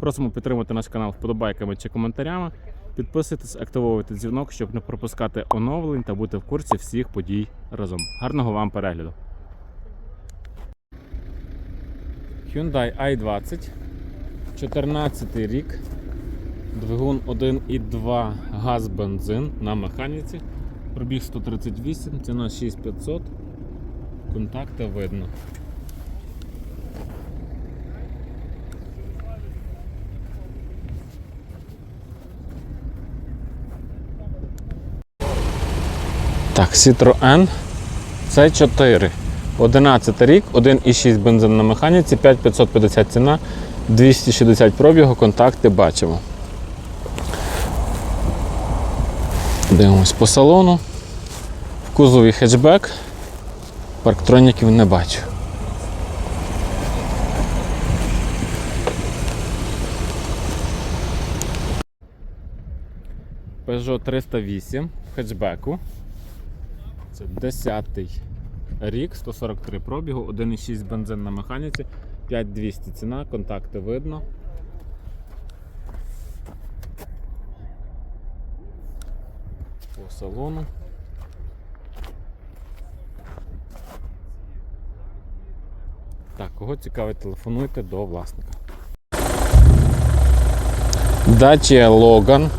Просимо підтримати наш канал вподобайками чи коментарями. Підписуйтесь, активовуйте дзвінок, щоб не пропускати оновлень та бути в курсі всіх подій разом. Гарного вам перегляду! Hyundai i20, 14 рік, двигун 1,2 газ бензин на механіці, пробіг 138, ціна 6500, контакти видно. Так, Citroën C4. 11 рік, 1,6 бензин на механіці, 5550 ціна, 260 пробігу, контакти бачимо. Дивимось по салону. В кузові хетчбек. Парктроніків не бачу. Peugeot 308 в хетчбеку. Це 10 рік, 143 пробігу, 1,6 бензин на механіці, 5200 ціна, контакти видно. По салону. Так, кого цікавить, телефонуйте до власника. Dacia Logan.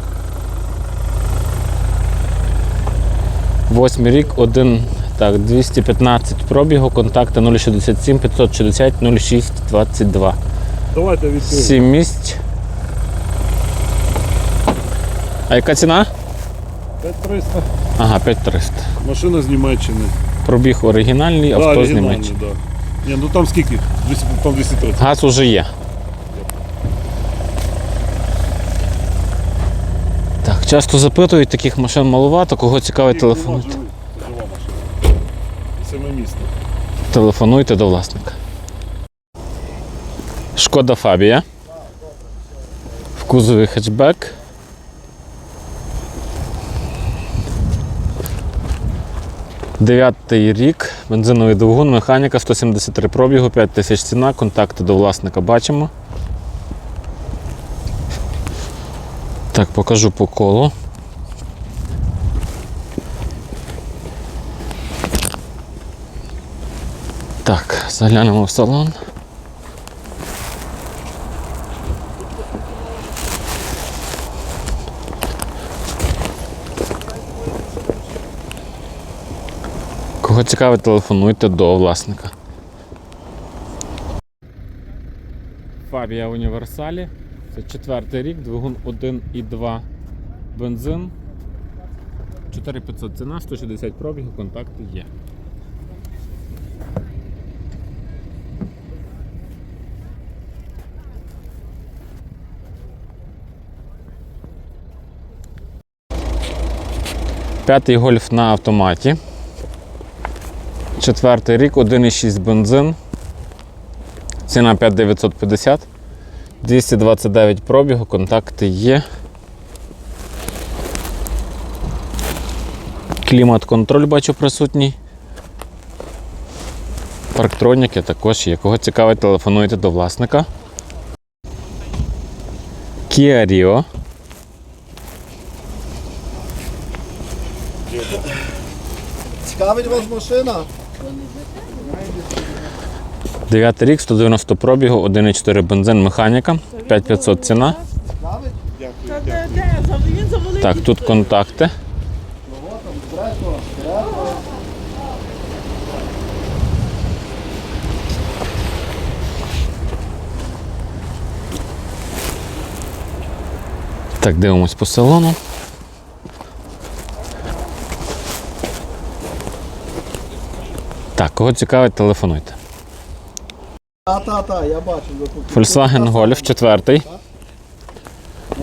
Восьмий рік, один, так, 215 пробігу, контакти 067 560 06 22. Давайте відкриємо. 7 місць. А яка ціна? 5300. Ага, 5300. Машина з Німеччини. Пробіг оригінальний, авто з Німеччини. Да. Ні, ну там скільки? 200, там 230. Газ уже є. Так, часто запитують, таких машин маловато, кого цікавить, машина. Телефонуйте до власника. Шкода Фабія. В кузові хетчбек. Дев'ятий рік, бензиновий двигун, механіка 173 пробігу, 5 тисяч ціна, контакти до власника бачимо. Так, покажу по колу. Так, заглянемо в салон. Кого цікавить, телефонуйте до власника. Фабія Універсалі. Це четвертий рік, двигун 1,2 бензин. 4500 ціна, 160 пробігу, контакти є. П'ятий гольф на автоматі. Четвертий рік, 1,6 бензин. Ціна 5950. 229 пробігу, контакти є. Клімат-контроль бачу присутній. Парктроніки також є. Кого цікавить, телефонуйте до власника. Kia Rio. Цікавить вас машина? 9 рік, 190 пробігу, 1,4 бензин, механіка, 5500 ціна. Так, тут контакти. Так, дивимось по салону. Так, кого цікавить, телефонуйте. Та, та, я бачу. Volkswagen Golf 4.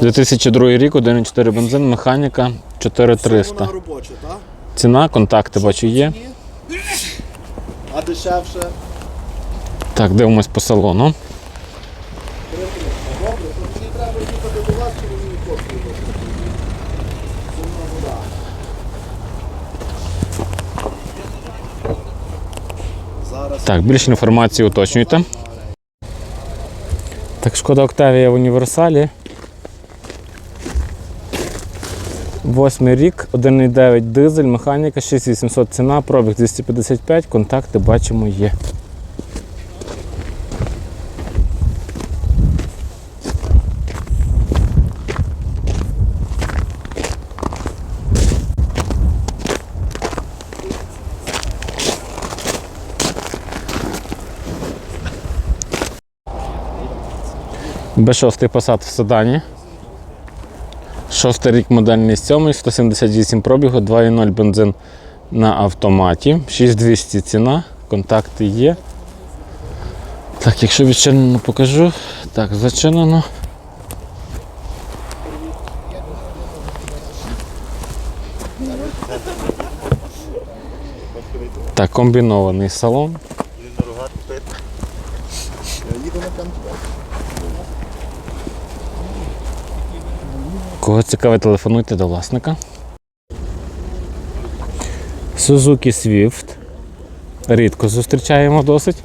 2002 рік, 1,4 бензин, механіка 4300. Вона робоча, так? Ціна, контакти бачу є. А дешевше? Так, дивимось по салону. Добре, то мені треба їхати до вас, чи ви мені копію дасте? Сумна вода. Зараз Так, більше інформації уточнюйте. Так, шкода Октавія в універсалі. Восьмий рік, 1,9 дизель, механіка, 6800 ціна, пробіг 255, контакти бачимо є. Б6 Passat в седані. Шостий рік модельний 7, 178 пробігу, 2,0 бензин на автоматі, 6200 ціна, контакти є. Так, якщо відчинено покажу. Так, зачинено. Так, комбінований салон. Кого цікавить, телефонуйте до власника. Suzuki Swift. Рідко зустрічаємо досить.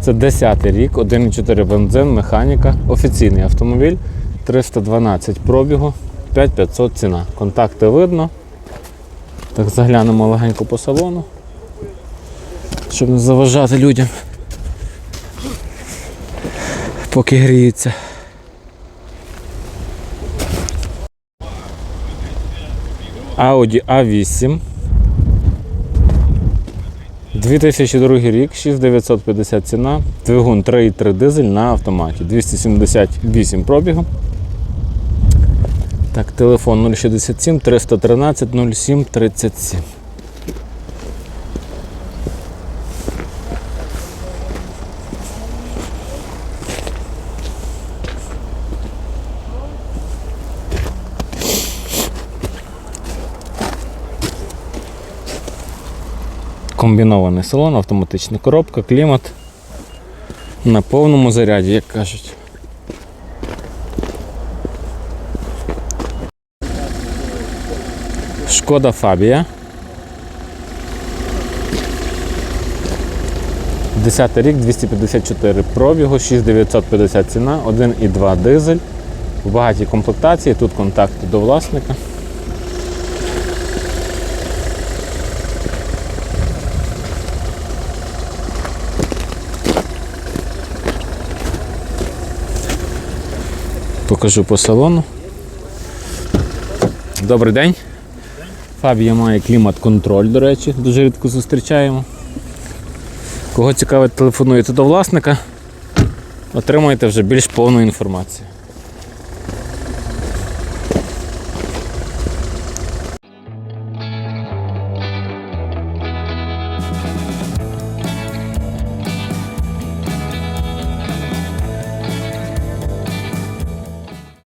Це 10 рік, 1,4 бензин, механіка, офіційний автомобіль, 312 пробігу, 5500 ціна. Контакти видно. Так, заглянемо легенько по салону, щоб не заважати людям. Поки гріються. Audi A8. 2002 рік, 6950 ціна, двигун 3,3 дизель на автоматі, 278 пробігу. Так, телефон 067 313 07 37. Комбінований салон, автоматична коробка, клімат. На повному заряді, як кажуть. Шкода Фабія. 10 рік, 254 пробігу, 6950 ціна, 1,2 дизель. В багатій комплектації, тут контакти до власника. Покажу по салону. Добрий день. Фабія має клімат-контроль, до речі, дуже рідко зустрічаємо. Кого цікавить, телефонуєте до власника, отримаєте вже більш повну інформацію.